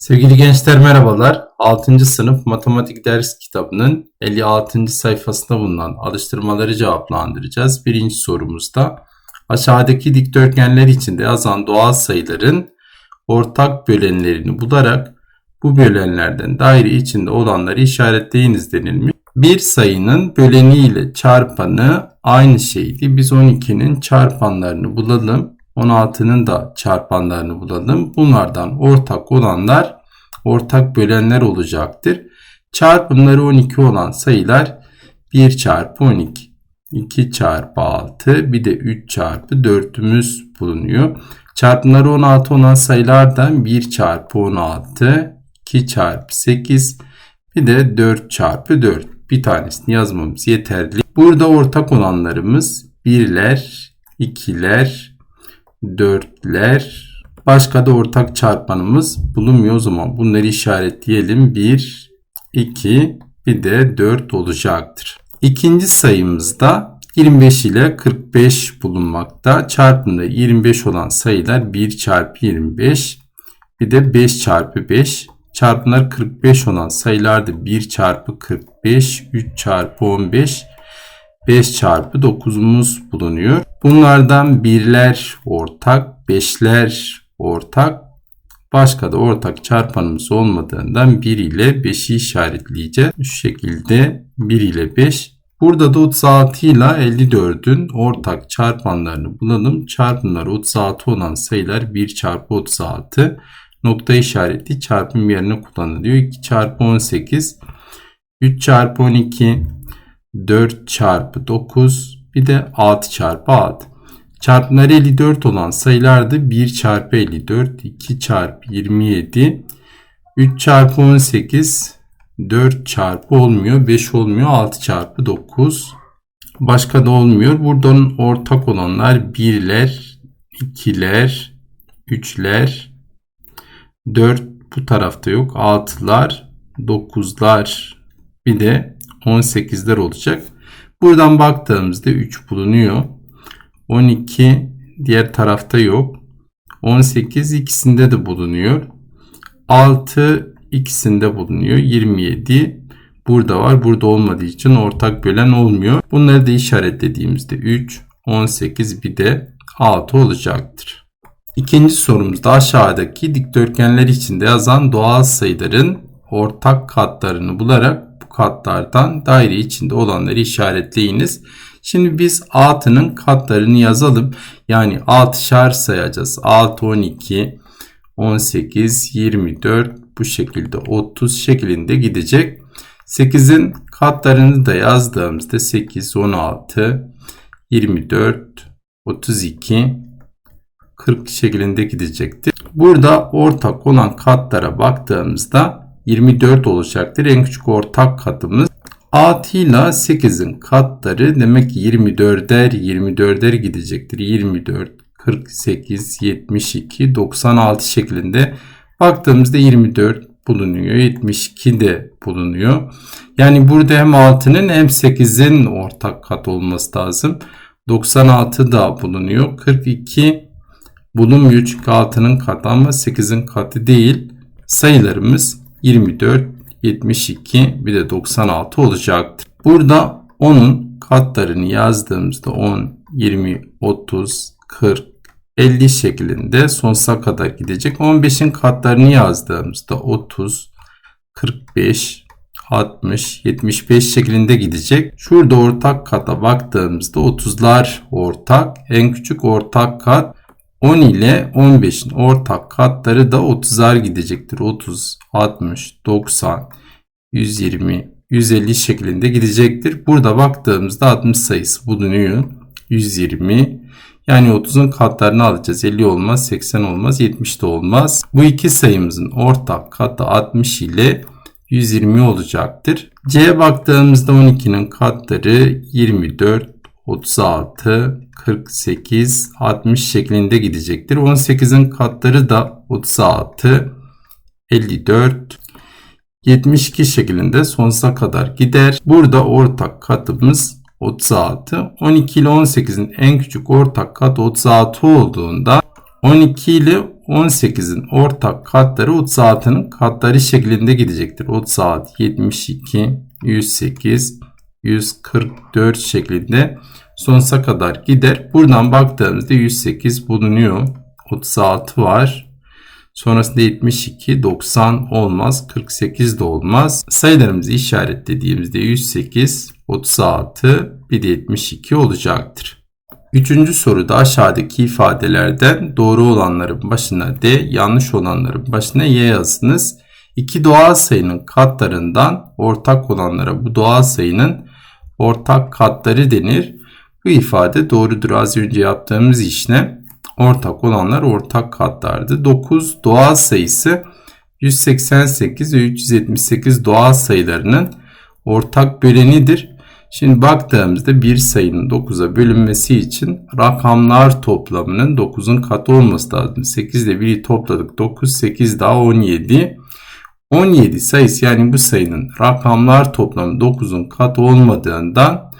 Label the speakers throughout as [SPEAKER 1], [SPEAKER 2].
[SPEAKER 1] Sevgili gençler merhabalar. 6. sınıf matematik ders kitabının 56. sayfasında bulunan alıştırmaları cevaplandıracağız. Birinci sorumuzda aşağıdaki dikdörtgenler içinde yazan doğal sayıların ortak bölenlerini bularak bu bölenlerden daire içinde olanları işaretleyiniz denilmiş. Bir sayının böleni ile çarpanı aynı şeydi. Biz 12'nin çarpanlarını bulalım. 16'nın da çarpanlarını bulalım. Bunlardan ortak olanlar ortak bölenler olacaktır. Çarpımları 12 olan sayılar 1 çarpı 12, 2 çarpı 6, bir de 3 çarpı 4'ümüz bulunuyor. Çarpımları 16 olan sayılardan 1 çarpı 16, 2 çarpı 8, bir de 4 çarpı 4. Bir tanesini yazmamız yeterli. Burada ortak olanlarımız birler, ikiler, dörtler. Başka da ortak çarpanımız bulunmuyor. O zaman bunları işaretleyelim. 1, 2, bir de 4 olacaktır. İkinci sayımızda 25 ile 45 bulunmakta. Çarpımda 25 olan sayılar 1 çarpı 25, bir de 5 çarpı 5. Çarpımlar 45 olan sayılarda 1 çarpı 45, 3 çarpı 15, 5 çarpı 9'umuz bulunuyor. Bunlardan birler ortak, beşler ortak. Başka da ortak çarpanımız olmadığından 1 ile 5'i işaretleyeceğiz. Şu şekilde 1 ile 5. Burada da 36 ile 54'ün ortak çarpanlarını bulalım. Çarpımları 36 olan sayılar 1 çarpı 36 nokta işareti çarpım yerine kullanılıyor. 2 çarpı 18 3 çarpı 12 4 çarpı 9 bir de 6 çarpı 6. Çarpımları 54 olan sayılardı. 1 çarpı 54, 2 çarpı 27, 3 çarpı 18, 4 çarpı olmuyor, 5 olmuyor, 6 çarpı 9. Başka da olmuyor. Buradan ortak olanlar 1'ler, 2'ler, 3'ler, 4 bu tarafta yok. 6'lar, 9'lar, bir de 18'ler olacak. Buradan baktığımızda 3 bulunuyor. 12 diğer tarafta yok. 18 ikisinde de bulunuyor. 6 ikisinde bulunuyor. 27 burada var. Burada olmadığı için ortak bölen olmuyor. Bunları da işaretlediğimizde 3, 18 bir de 6 olacaktır. İkinci sorumuzda aşağıdaki dikdörtgenler içinde yazan doğal sayıların ortak katlarını bularak bu katlardan daire içinde olanları işaretleyiniz. Şimdi biz 6'nın katlarını yazalım. Yani 6'şar sayacağız. 6, 12, 18, 24 bu şekilde 30 şeklinde gidecek. 8'in katlarını da yazdığımızda 8, 16, 24, 32, 40 şeklinde gidecektir. Burada ortak olan katlara baktığımızda 24 olacaktır. En küçük ortak katımız 6 ile 8'in katları demek ki 24'er 24'er gidecektir. 24, 48, 72, 96 şeklinde baktığımızda 24 bulunuyor. 72 de bulunuyor. Yani burada hem 6'nın hem 8'in ortak kat olması lazım. 96 da bulunuyor. 42 bulunmuyor çünkü 6'nın katı ama 8'in katı değil. Sayılarımız 24, 72 bir de 96 olacaktır. Burada 10'un katlarını yazdığımızda 10, 20, 30, 40, 50 şeklinde sonsuza kadar gidecek. 15'in katlarını yazdığımızda 30, 45, 60, 75 şeklinde gidecek. Şurada ortak kata baktığımızda 30'lar ortak. En küçük ortak kat 10 ile 15'in ortak katları da 30'ar gidecektir. 30, 60, 90, 120, 150 şeklinde gidecektir. Burada baktığımızda 60 sayısı bulunuyor. 120 yani 30'un katlarını alacağız. 50 olmaz, 80 olmaz, 70 de olmaz. Bu iki sayımızın ortak katı 60 ile 120 olacaktır. C'ye baktığımızda 12'nin katları 24, 36, 48, 60 şeklinde gidecektir. 18'in katları da 36, 54, 72 şeklinde sonsuza kadar gider. Burada ortak katımız 36. 12 ile 18'in en küçük ortak katı 36 olduğunda 12 ile 18'in ortak katları 36'nın katları şeklinde gidecektir. 36, 72, 108, 144 şeklinde sonsuza kadar gider. Buradan baktığımızda 108 bulunuyor. 36 var. Sonrasında 72, 90 olmaz. 48 de olmaz. Sayılarımızı işaretlediğimizde 108, 36, bir de 72 olacaktır. Üçüncü soruda aşağıdaki ifadelerden doğru olanların başına D, yanlış olanların başına Y yazınız. İki doğal sayının katlarından ortak olanlara bu doğal sayının ortak katları denir. Bu ifade doğrudur. Az önce yaptığımız işlem ortak olanlar ortak katlardı. 9 doğal sayısı 188 ve 378 doğal sayılarının ortak bölenidir. Şimdi baktığımızda bir sayının 9'a bölünmesi için rakamlar toplamının 9'un katı olması lazım. 8 ile 1'i topladık 9, 8 daha 17. 17 sayısı yani bu sayının rakamlar toplamı 9'un katı olmadığından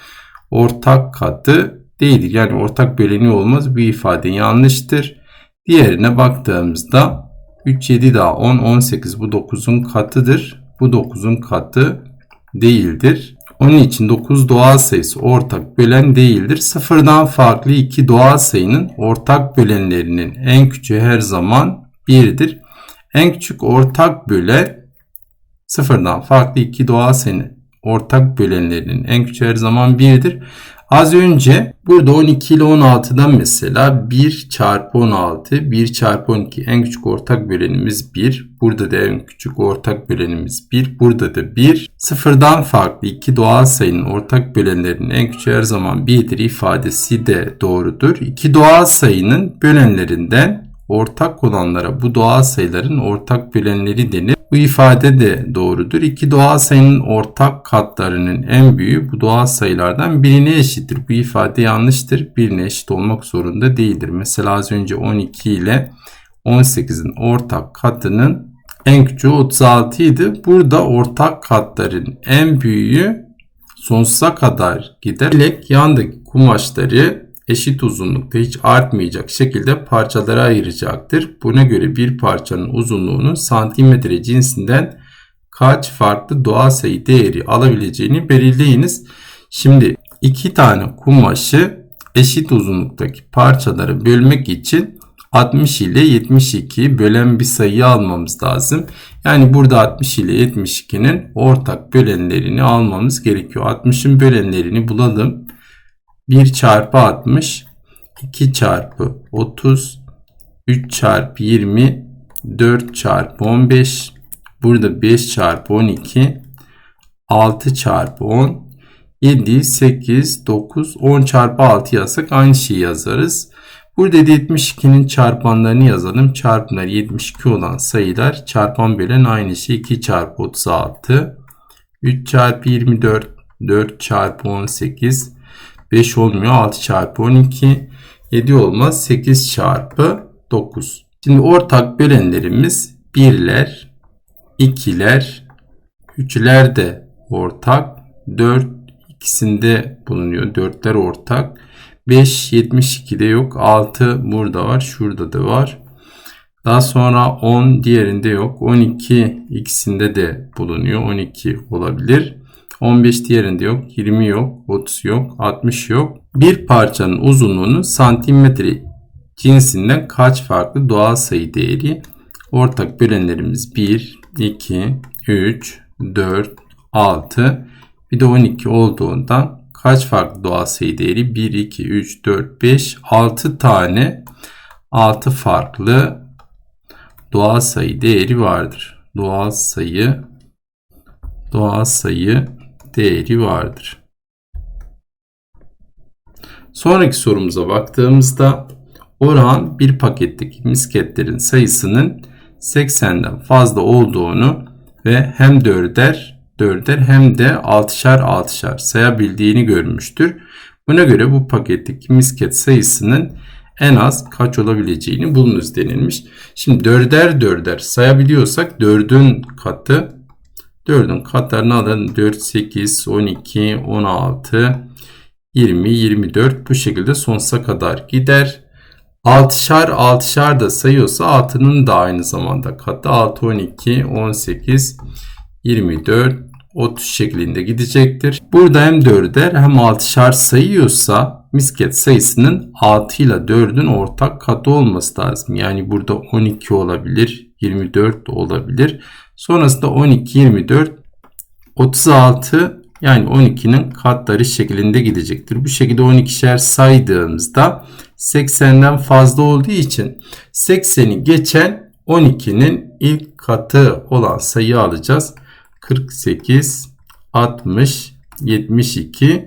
[SPEAKER 1] ortak katı değildir. Yani ortak böleni olmaz. Bu ifade yanlıştır. Diğerine baktığımızda 3, 7 daha 10, 18 bu 9'un katıdır. Bu 9'un katı değildir. Onun için 9 doğal sayısı ortak bölen değildir. Sıfırdan farklı iki doğal sayının ortak bölenlerinin en küçüğü her zaman 1'dir. En küçük ortak bölen sıfırdan farklı iki doğal sayının ortak bölenlerinin en küçüğü her zaman 1'dir. Az önce burada 12 ile 16'dan mesela 1 çarpı 16, 1 çarpı 12 en küçük ortak bölenimiz 1. Burada da en küçük ortak bölenimiz 1. Burada da 1. Sıfırdan farklı iki doğal sayının ortak bölenlerinin en küçüğü her zaman 1'dir ifadesi de doğrudur. İki doğal sayının bölenlerinden ortak olanlara bu doğal sayıların ortak bölenleri denir. Bu ifade de doğrudur. İki doğal sayının ortak katlarının en büyüğü bu doğal sayılardan birine eşittir. Bu ifade yanlıştır. Birine eşit olmak zorunda değildir. Mesela az önce 12 ile 18'in ortak katının en küçüğü 36 idi. Burada ortak katların en büyüğü sonsuza kadar gider. Bilek yandaki kumaşları eşit uzunlukta hiç artmayacak şekilde parçalara ayıracaktır. Buna göre bir parçanın uzunluğunun santimetre cinsinden kaç farklı doğal sayı değeri alabileceğini belirleyiniz. Şimdi iki tane kumaşı eşit uzunluktaki parçalara bölmek için 60 ile 72 bölen bir sayı almamız lazım. Yani burada 60 ile 72'nin ortak bölenlerini almamız gerekiyor. 60'ın bölenlerini bulalım. 1 çarpı 60, 2 çarpı 30, 3 çarpı 20, 4 çarpı 15, burada 5 çarpı 12, 6 çarpı 10, 7, 8, 9, 10 çarpı 6 yazsak aynı şeyi yazarız. Burada 72'nin çarpanlarını yazalım. Çarpımlar 72 olan sayılar çarpan bölen aynı şey 2 çarpı 36, 3 çarpı 24, 4 çarpı 18, 5 olmuyor. 6 çarpı 12. 7 olmaz. 8 çarpı 9. Şimdi ortak bölenlerimiz 1'ler, 2'ler, 3'ler de ortak. 4 ikisinde bulunuyor. 4'ler ortak. 5 72'de yok. 6 burada var. Şurada da var. Daha sonra 10 diğerinde yok. 12 ikisinde de bulunuyor. 12 olabilir. 15 diğerinde yok. 20 yok. 30 yok. 60 yok. Bir parçanın uzunluğunu santimetre cinsinden kaç farklı doğal sayı değeri ortak bölenlerimiz 1, 2, 3, 4, 6 bir de 12 olduğundan kaç farklı doğal sayı değeri 1, 2, 3, 4, 5, 6 tane 6 farklı doğal sayı değeri vardır. Doğal sayı doğal sayı değeri vardır. Sonraki sorumuza baktığımızda Orhan bir paketteki misketlerin sayısının 80'den fazla olduğunu ve hem 4'er 4'er hem de 6'şar 6'şar sayabildiğini görmüştür. Buna göre bu paketteki misket sayısının en az kaç olabileceğini bulunuz denilmiş. Şimdi 4'er 4'er sayabiliyorsak 4'ün katı 4'ün katlarını alın. 4, 8, 12, 16, 20, 24 bu şekilde sonsuza kadar gider. 6'şar 6'şar da sayıyorsa 6'nın da aynı zamanda katı 6, 12, 18, 24, 30 şeklinde gidecektir. Burada hem 4'er hem 6'şar sayıyorsa misket sayısının 6 ile 4'ün ortak katı olması lazım. Yani burada 12 olabilir, 24 de olabilir. Sonrasında 12, 24, 36 yani 12'nin katları şeklinde gidecektir. Bu şekilde 12'şer saydığımızda 80'den fazla olduğu için 80'i geçen 12'nin ilk katı olan sayı alacağız. 48, 60, 72,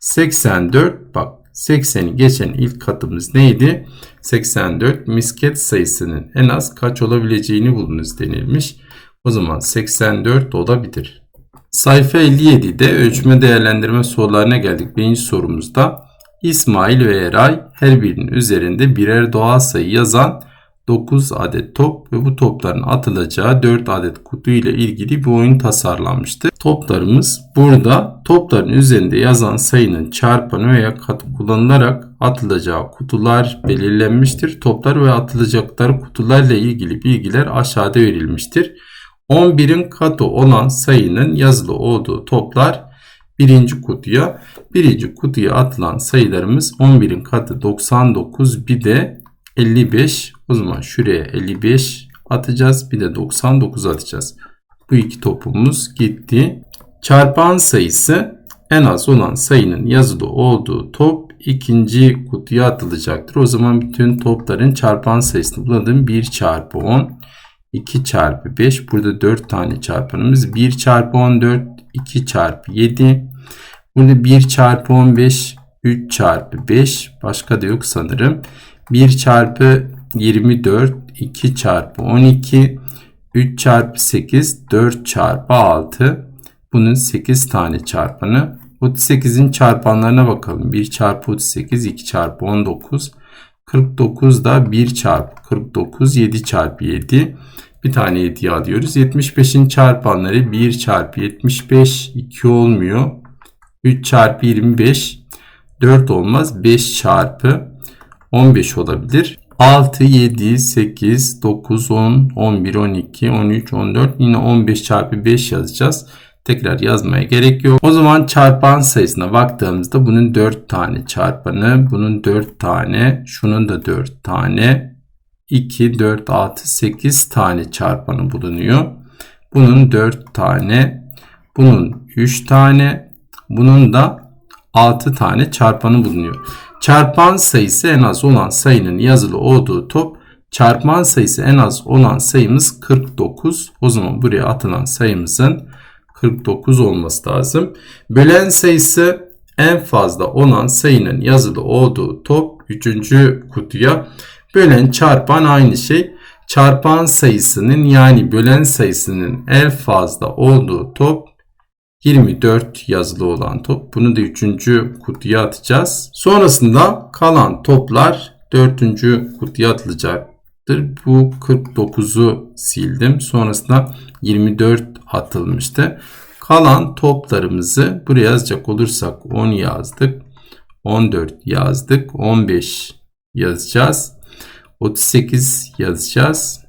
[SPEAKER 1] 84 bak 80'i geçen ilk katımız neydi? 84 misket sayısının en az kaç olabileceğini bulunuz denilmiş. O zaman 84 olabilir. Sayfa 57'de ölçme değerlendirme sorularına geldik. Birinci sorumuzda İsmail ve Eray her birinin üzerinde birer doğal sayı yazan 9 adet top ve bu topların atılacağı 4 adet kutu ile ilgili bir oyun tasarlanmıştı. Toplarımız burada topların üzerinde yazan sayının çarpanı veya katı kullanılarak atılacağı kutular belirlenmiştir. Toplar ve atılacakları kutularla ilgili bilgiler aşağıda verilmiştir. 11'in katı olan sayının yazılı olduğu toplar birinci kutuya, birinci kutuya atılan sayılarımız 11'in katı 99 bir de 55. O zaman şuraya 55 atacağız. Bir de 99 atacağız. Bu iki topumuz gitti. Çarpan sayısı en az olan sayının yazılı olduğu top ikinci kutuya atılacaktır. O zaman bütün topların çarpan sayısını bulalım. 1 çarpı 10, 2 çarpı 5. Burada 4 tane çarpanımız. 1 çarpı 14, 2 çarpı 7. Burada 1 çarpı 15, 3 çarpı 5. Başka da yok sanırım. 1 çarpı 24, 2 çarpı 12, 3 çarpı 8, 4 çarpı 6. Bunun 8 tane çarpanı. 38'in çarpanlarına bakalım. 1 çarpı 38, 2 çarpı 19. 49 da 1 çarpı 49, 7 çarpı 7. Bir tane 7'yi alıyoruz. 75'in çarpanları 1 çarpı 75, 2 olmuyor. 3 çarpı 25, 4 olmaz. 5 çarpı 15 olabilir. 6, 7, 8, 9, 10, 11, 12, 13, 14 yine 15 çarpı 5 yazacağız. Tekrar yazmaya gerek yok. O zaman çarpan sayısına baktığımızda bunun 4 tane çarpanı, bunun 4 tane, şunun da 4 tane, 2, 4, 6, 8 tane çarpanı bulunuyor. Bunun 4 tane, bunun 3 tane, bunun da 6 tane çarpanı bulunuyor. Çarpan sayısı en az olan sayının yazılı olduğu top çarpan sayısı en az olan sayımız 49. O zaman buraya atılan sayımızın 49 olması lazım. Bölen sayısı en fazla olan sayının yazılı olduğu top 3. kutuya. Bölen çarpan aynı şey. Çarpan sayısının yani bölen sayısının en fazla olduğu top 24 yazılı olan top. Bunu da 3. kutuya atacağız. Sonrasında kalan toplar 4. kutuya atılacaktır. Bu 49'u sildim. Sonrasında 24 atılmıştı. Kalan toplarımızı buraya yazacak olursak 10 yazdık. 14 yazdık. 15 yazacağız. 38 yazacağız.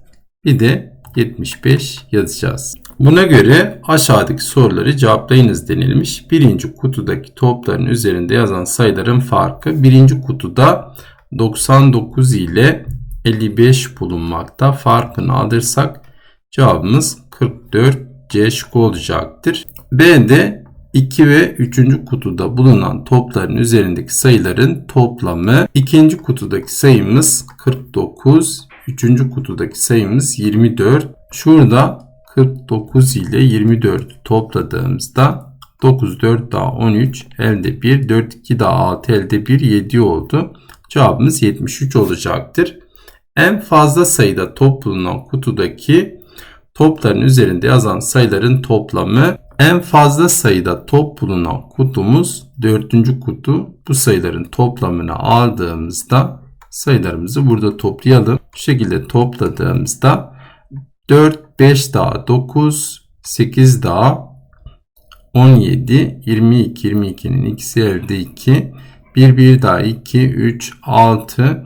[SPEAKER 1] Bir de 75 yazacağız. Buna göre aşağıdaki soruları cevaplayınız denilmiş. Birinci kutudaki topların üzerinde yazan sayıların farkı. Birinci kutuda 99 ile 55 bulunmakta. Farkını alırsak cevabımız 44 C şıkkı olacaktır. B'de 2 ve 3. kutuda bulunan topların üzerindeki sayıların toplamı. ikinci kutudaki sayımız 49. Üçüncü kutudaki sayımız 24. Şurada 49 ile 24 topladığımızda 9, 4 daha 13 elde 1, 4, 2 daha 6 elde 1, 7 oldu. Cevabımız 73 olacaktır. En fazla sayıda top bulunan kutudaki topların üzerinde yazan sayıların toplamı en fazla sayıda top bulunan kutumuz 4. kutu. Bu sayıların toplamını aldığımızda sayılarımızı burada toplayalım. Bu şekilde topladığımızda 4, 5 daha 9, 8 daha 17, 22, 22'nin ikisi elde 2, 1, 1 daha 2, 3, 6,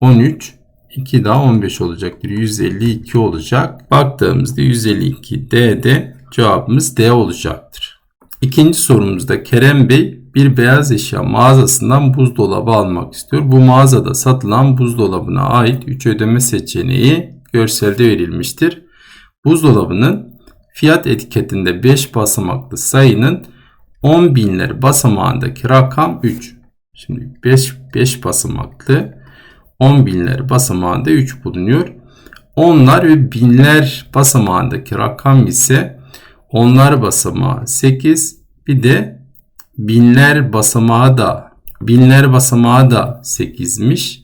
[SPEAKER 1] 13. 2 daha 15 olacaktır. 152 olacak. Baktığımızda 152 D'de cevabımız D olacaktır. İkinci sorumuzda Kerem Bey bir beyaz eşya mağazasından buzdolabı almak istiyor. Bu mağazada satılan buzdolabına ait 3 ödeme seçeneği görselde verilmiştir. Buzdolabının fiyat etiketinde 5 basamaklı sayının 10 binler basamağındaki rakam 3. Şimdi 5, 5 basamaklı 10 binler basamağında 3 bulunuyor. Onlar ve binler basamağındaki rakam ise onlar basamağı 8 bir de binler basamağı da binler basamağı da 8'miş.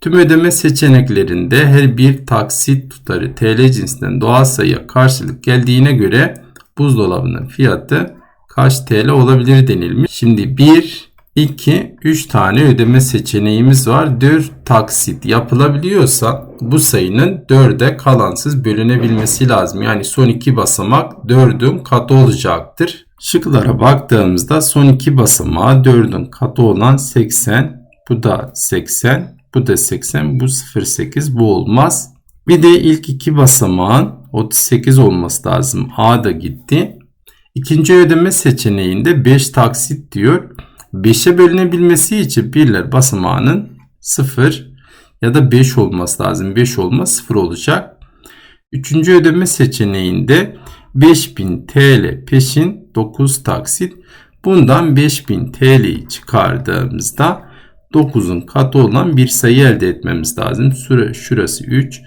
[SPEAKER 1] Tüm ödeme seçeneklerinde her bir taksit tutarı TL cinsinden doğal sayıya karşılık geldiğine göre buzdolabının fiyatı kaç TL olabilir denilmiş. Şimdi 1, 2, 3 tane ödeme seçeneğimiz var. 4 taksit yapılabiliyorsa bu sayının 4'e kalansız bölünebilmesi lazım. Yani son iki basamak 4'ün katı olacaktır. Şıklara baktığımızda son iki basamağı 4'ün katı olan 80, bu da 80, bu da 80, bu 08, bu olmaz. Bir de ilk iki basamağın 38 olması lazım. A da gitti. İkinci ödeme seçeneğinde 5 taksit diyor. 5'e bölünebilmesi için birler basamağının 0 ya da 5 olması lazım. 5 olmaz 0 olacak. Üçüncü ödeme seçeneğinde 5000 TL peşin 9 taksit. Bundan 5000 TL'yi çıkardığımızda 9'un katı olan bir sayı elde etmemiz lazım. Süre, şurası 3.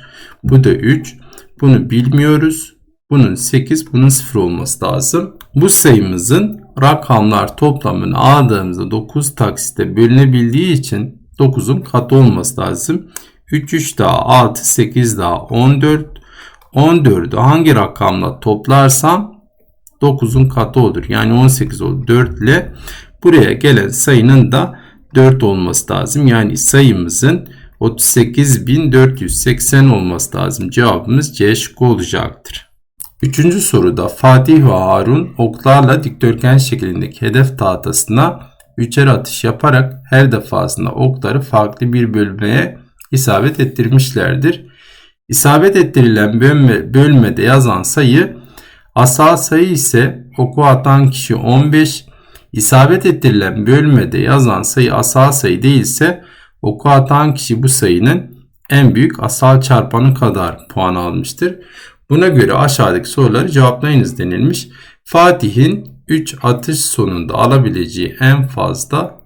[SPEAKER 1] Bu da 3. Bunu bilmiyoruz. Bunun 8, bunun 0 olması lazım. Bu sayımızın rakamlar toplamını aldığımızda 9 taksite bölünebildiği için 9'un katı olması lazım. 3, 3 daha 6, 8 daha 14. 14'ü hangi rakamla toplarsam 9'un katı olur. Yani 18 olur. 4 ile buraya gelen sayının da 4 olması lazım. Yani sayımızın 38.480 olması lazım. Cevabımız C şıkkı olacaktır. Üçüncü soruda Fatih ve Harun oklarla dikdörtgen şeklindeki hedef tahtasına üçer atış yaparak her defasında okları farklı bir bölmeye isabet ettirmişlerdir. İsabet ettirilen bölme, bölmede yazan sayı asal sayı ise oku atan kişi 15, İsabet ettirilen bölmede yazan sayı asal sayı değilse oku atan kişi bu sayının en büyük asal çarpanı kadar puan almıştır. Buna göre aşağıdaki soruları cevaplayınız denilmiş. Fatih'in 3 atış sonunda alabileceği en fazla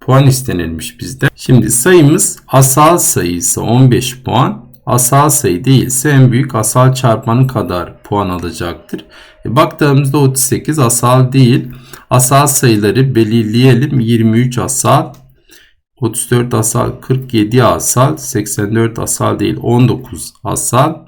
[SPEAKER 1] puan istenilmiş bizde. Şimdi sayımız asal sayı ise 15 puan. Asal sayı değilse en büyük asal çarpanı kadar puan alacaktır. E baktığımızda 38 asal değil. Asal sayıları belirleyelim. 23 asal, 34 asal, 47 asal, 84 asal değil 19 asal.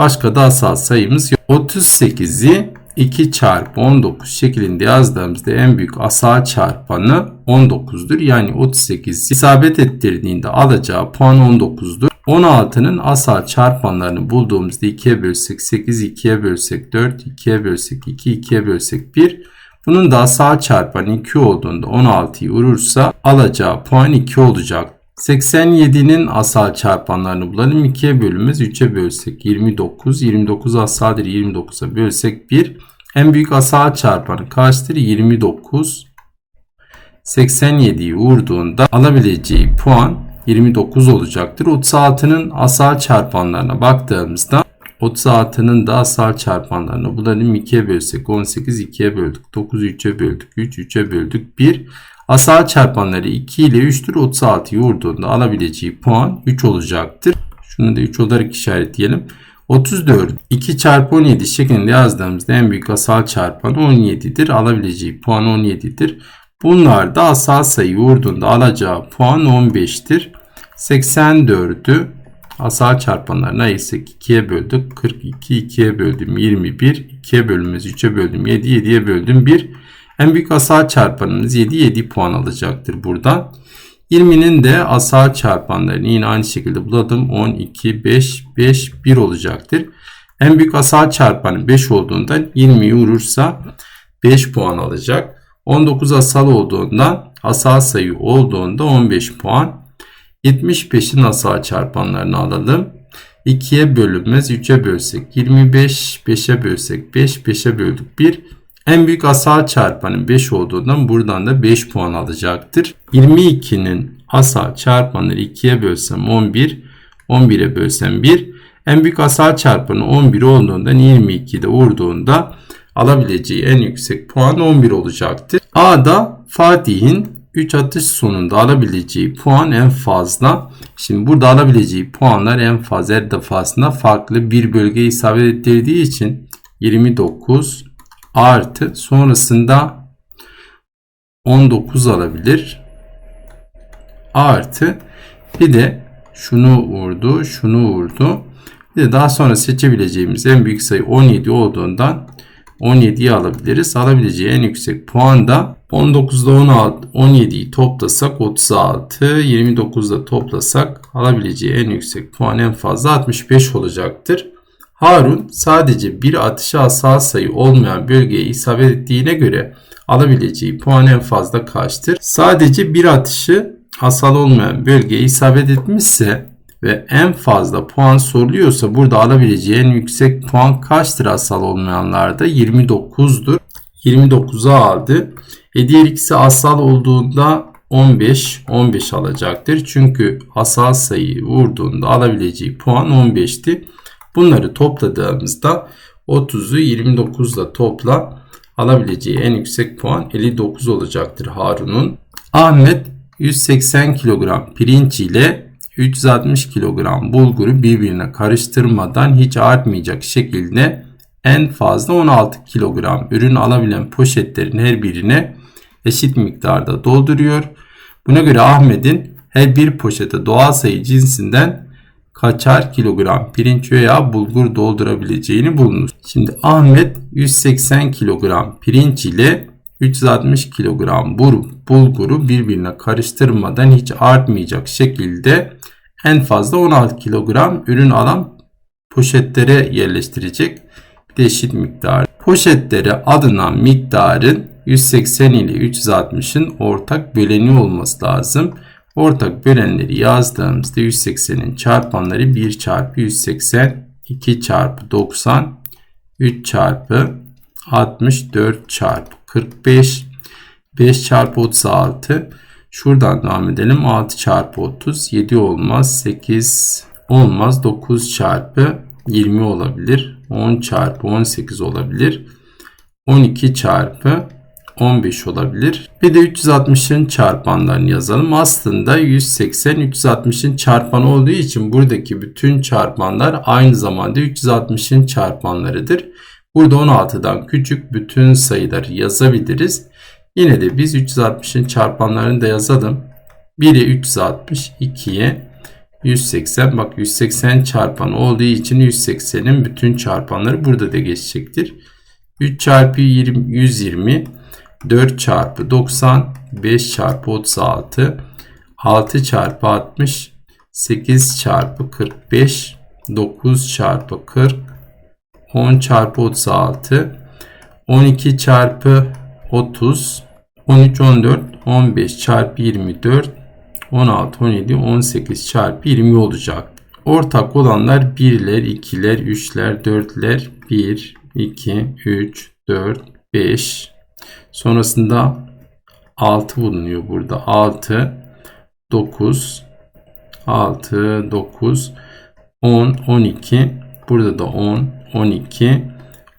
[SPEAKER 1] Başka da asal sayımız yok. 38'i 2 çarpı 19 şeklinde yazdığımızda en büyük asal çarpanı 19'dur. Yani 38 isabet ettirdiğinde alacağı puan 19'dur. 16'nın asal çarpanlarını bulduğumuzda 2'ye bölsek 8, 2'ye bölsek 4, 2'ye bölsek 2, 2'ye bölsek 1. Bunun da asal çarpanı 2 olduğunda 16'yı vurursa alacağı puan 2 olacak. 87'nin asal çarpanlarını bulalım. 2'ye bölümümüz 3'e bölsek 29. 29 asaldır. 29'a bölsek 1. En büyük asal çarpanı kaçtır? 29. 87'yi vurduğunda alabileceği puan 29 olacaktır. 36'nın asal çarpanlarına baktığımızda 36'nın da asal çarpanlarını bulalım. 2'ye bölsek 18, 2'ye böldük. 9'u 3'e böldük. 3, 3'e böldük. 1. Asal çarpanları 2 ile 3'tür. 36'yı vurduğunda alabileceği puan 3 olacaktır. Şunu da 3 olarak işaretleyelim. 34 2 çarpı 17 şeklinde yazdığımızda en büyük asal çarpanı 17'dir. Alabileceği puan 17'dir. Bunlar da asal sayı vurduğunda alacağı puan 15'tir. 84'ü asal çarpanlarına ayırsak 2'ye böldük. 42 2'ye böldüm 21. 2'ye bölümümüz 3'e böldüm 7. 7'ye böldüm 1. En büyük asal çarpanımız 7. 7 puan alacaktır buradan. 20'nin de asal çarpanlarını yine aynı şekilde buladım. 12, 5, 5, 1 olacaktır. En büyük asal çarpanı 5 olduğunda 20'yi vurursa 5 puan alacak. 19 asal olduğundan asal sayı olduğunda 15 puan. 75'in asal çarpanlarını alalım. 2'ye bölünmez 3'e bölsek 25, 5'e bölsek 5, 5'e böldük 1. En büyük asal çarpanın 5 olduğundan buradan da 5 puan alacaktır. 22'nin asal çarpanları 2'ye bölsem 11, 11'e bölsem 1. En büyük asal çarpanı 11 olduğundan 22'de vurduğunda alabileceği en yüksek puan 11 olacaktır. A'da Fatih'in 3 atış sonunda alabileceği puan en fazla. Şimdi burada alabileceği puanlar en fazla her defasında farklı bir bölgeye isabet ettirdiği için 29 artı sonrasında 19 alabilir. Artı bir de şunu vurdu, şunu vurdu. Bir de daha sonra seçebileceğimiz en büyük sayı 17 olduğundan 17'yi alabiliriz. Alabileceği en yüksek puan da 19'da 16, 17'yi toplasak 36, 29'da toplasak alabileceği en yüksek puan en fazla 65 olacaktır. Harun sadece bir atışa asal sayı olmayan bölgeye isabet ettiğine göre alabileceği puan en fazla kaçtır? Sadece bir atışı asal olmayan bölgeye isabet etmişse ve en fazla puan soruluyorsa burada alabileceği en yüksek puan kaçtır asal olmayanlarda? 29'dur. 29'a aldı. E diğer ikisi asal olduğunda 15, 15 alacaktır. Çünkü asal sayıyı vurduğunda alabileceği puan 15'ti. Bunları topladığımızda 30'u 29 ile topla alabileceği en yüksek puan 59 olacaktır Harun'un. Ahmet 180 kilogram pirinç ile 360 kilogram bulguru birbirine karıştırmadan hiç artmayacak şekilde en fazla 16 kilogram ürün alabilen poşetlerin her birine eşit miktarda dolduruyor. Buna göre Ahmet'in her bir poşete doğal sayı cinsinden kaçar kilogram pirinç veya bulgur doldurabileceğini bulunur. Şimdi Ahmet 180 kilogram pirinç ile 360 kilogram bulguru birbirine karıştırmadan hiç artmayacak şekilde en fazla 16 kilogram ürün alan poşetlere yerleştirecek. Bir de eşit miktar. Poşetlere alınan miktarın 180 ile 360'ın ortak böleni olması lazım. Ortak bölenleri yazdığımızda 180'in çarpanları 1 çarpı 180, 2 çarpı 90, 3 çarpı 60, 4 çarpı 45, 5 çarpı 36. Şuradan devam edelim. 6 çarpı 30, 7 olmaz, 8 olmaz, 9 çarpı 20 olabilir, 10 çarpı 18 olabilir, 12 çarpı 15 olabilir. Bir de 360'ın çarpanlarını yazalım. Aslında 180 360'ın çarpanı olduğu için buradaki bütün çarpanlar aynı zamanda 360'ın çarpanlarıdır. Burada 16'dan küçük bütün sayıları yazabiliriz. Yine de biz 360'ın çarpanlarını da yazalım. 1'e 360, 2'ye 180. Bak 180 çarpanı olduğu için 180'in bütün çarpanları burada da geçecektir. 3 çarpı 20, 120 4 çarpı 90, 5 çarpı 36, 6 çarpı 60, 8 çarpı 45, 9 çarpı 40, 10 çarpı 36, 12 çarpı 30, 13, 14, 15 çarpı 24, 16, 17, 18 çarpı 20 olacak. Ortak olanlar 1'ler, 2'ler, 3'ler, 4'ler, 1, 2, 3, 4, 5, Sonrasında 6 bulunuyor burada. 6, 9, 6, 9, 10, 12. Burada da 10, 12,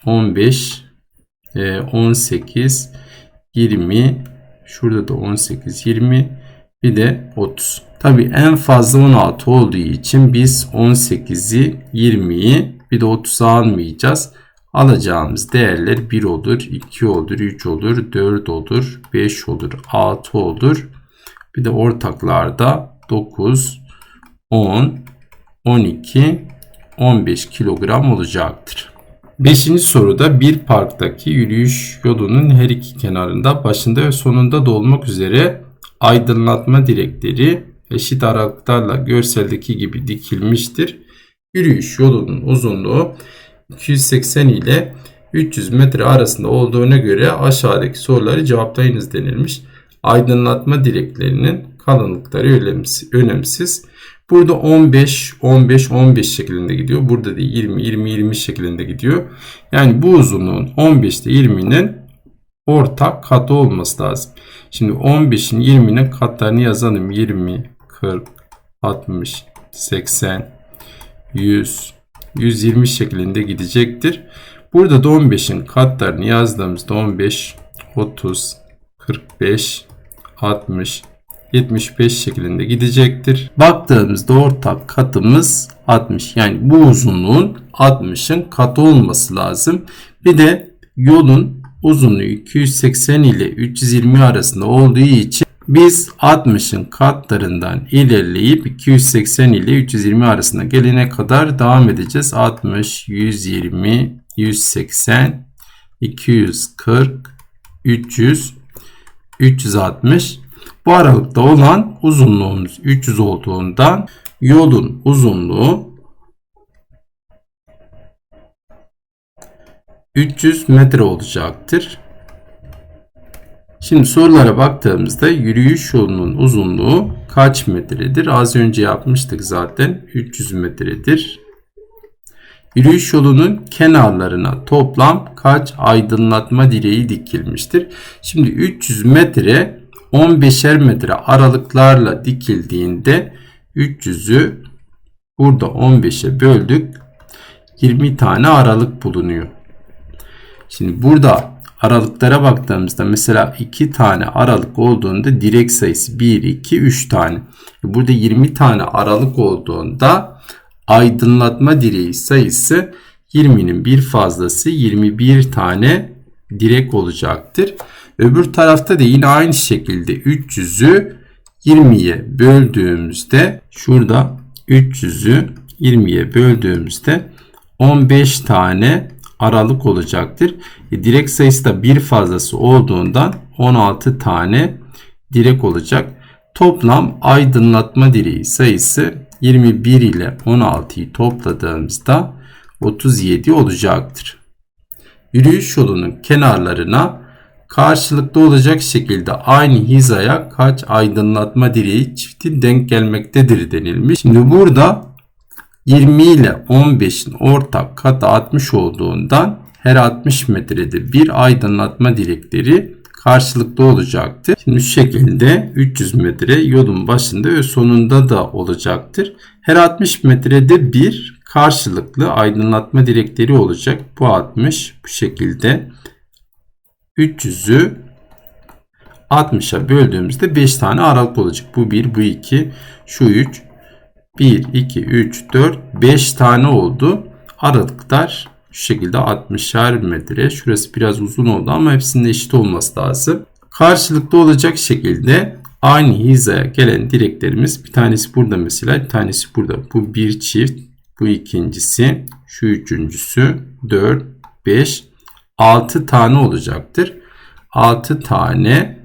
[SPEAKER 1] 15, 18, 20. Şurada da 18, 20. Bir de 30. Tabi en fazla 16 olduğu için biz 18'i, 20'yi bir de 30'u almayacağız. Alacağımız değerler 1 olur, 2 olur, 3 olur, 4 olur, 5 olur, 6 olur. Bir de ortaklarda 9, 10, 12, 15 kilogram olacaktır. Beşinci soruda bir parktaki yürüyüş yolunun her iki kenarında başında ve sonunda dolmak üzere aydınlatma direkleri eşit aralıklarla görseldeki gibi dikilmiştir. Yürüyüş yolunun uzunluğu 280 ile 300 metre arasında olduğuna göre aşağıdaki soruları cevaplayınız denilmiş. Aydınlatma direklerinin kalınlıkları önemsiz. Burada 15, 15, 15 şeklinde gidiyor. Burada da 20, 20, 20 şeklinde gidiyor. Yani bu uzunluğun 15 ile 20'nin ortak katı olması lazım. Şimdi 15'in 20'nin katlarını yazalım. 20, 40, 60, 80, 100, 120 şeklinde gidecektir. Burada da 15'in katlarını yazdığımızda 15, 30, 45, 60, 75 şeklinde gidecektir. Baktığımızda ortak katımız 60. Yani bu uzunluğun 60'ın katı olması lazım. Bir de yolun uzunluğu 280 ile 320 arasında olduğu için biz 60'ın katlarından ilerleyip 280 ile 320 arasında gelene kadar devam edeceğiz. 60, 120, 180, 240, 300, 360. Bu aralıkta olan uzunluğumuz 300 olduğundan yolun uzunluğu 300 metre olacaktır. Şimdi sorulara baktığımızda yürüyüş yolunun uzunluğu kaç metredir? Az önce yapmıştık zaten. 300 metredir. Yürüyüş yolunun kenarlarına toplam kaç aydınlatma direği dikilmiştir? Şimdi 300 metre 15'er metre aralıklarla dikildiğinde 300'ü burada 15'e böldük. 20 tane aralık bulunuyor. Şimdi burada aralıklara baktığımızda mesela 2 tane aralık olduğunda direk sayısı 1, 2, 3 tane. Burada 20 tane aralık olduğunda aydınlatma direği sayısı 20'nin bir fazlası 21 tane direk olacaktır. Öbür tarafta da yine aynı şekilde 300'ü 20'ye böldüğümüzde şurada 300'ü 20'ye böldüğümüzde 15 tane aralık olacaktır. E, direk sayısı da bir fazlası olduğundan 16 tane direk olacak. Toplam aydınlatma direği sayısı 21 ile 16'yı topladığımızda 37 olacaktır. Yürüyüş yolunun kenarlarına karşılıklı olacak şekilde aynı hizaya kaç aydınlatma direği çifti denk gelmektedir denilmiş. Şimdi burada 20 ile 15'in ortak katı 60 olduğundan her 60 metrede bir aydınlatma direkleri karşılıklı olacaktır. Şimdi şu şekilde 300 metre yolun başında ve sonunda da olacaktır. Her 60 metrede bir karşılıklı aydınlatma direkleri olacak. Bu 60 bu şekilde 300'ü 60'a böldüğümüzde 5 tane aralık olacak. Bu 1, bu 2, şu 3, 1, 2, 3, 4, 5 tane oldu. Aralıklar şu şekilde 60'ar metre. Şurası biraz uzun oldu ama hepsinin eşit olması lazım. Karşılıklı olacak şekilde aynı hizaya gelen direklerimiz bir tanesi burada mesela bir tanesi burada. Bu bir çift bu ikincisi şu üçüncüsü 4 5 6 tane olacaktır. 6 tane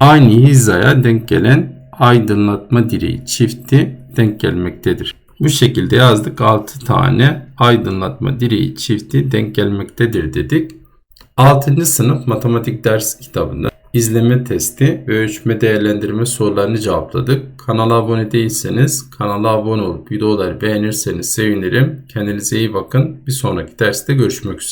[SPEAKER 1] aynı hizaya denk gelen aydınlatma direği çifti denk gelmektedir. Bu şekilde yazdık 6 tane aydınlatma direği çifti denk gelmektedir dedik. 6. sınıf matematik ders kitabında izleme testi ve ölçme değerlendirme sorularını cevapladık. Kanala abone değilseniz kanala abone olup videoları beğenirseniz sevinirim. Kendinize iyi bakın. Bir sonraki derste görüşmek üzere.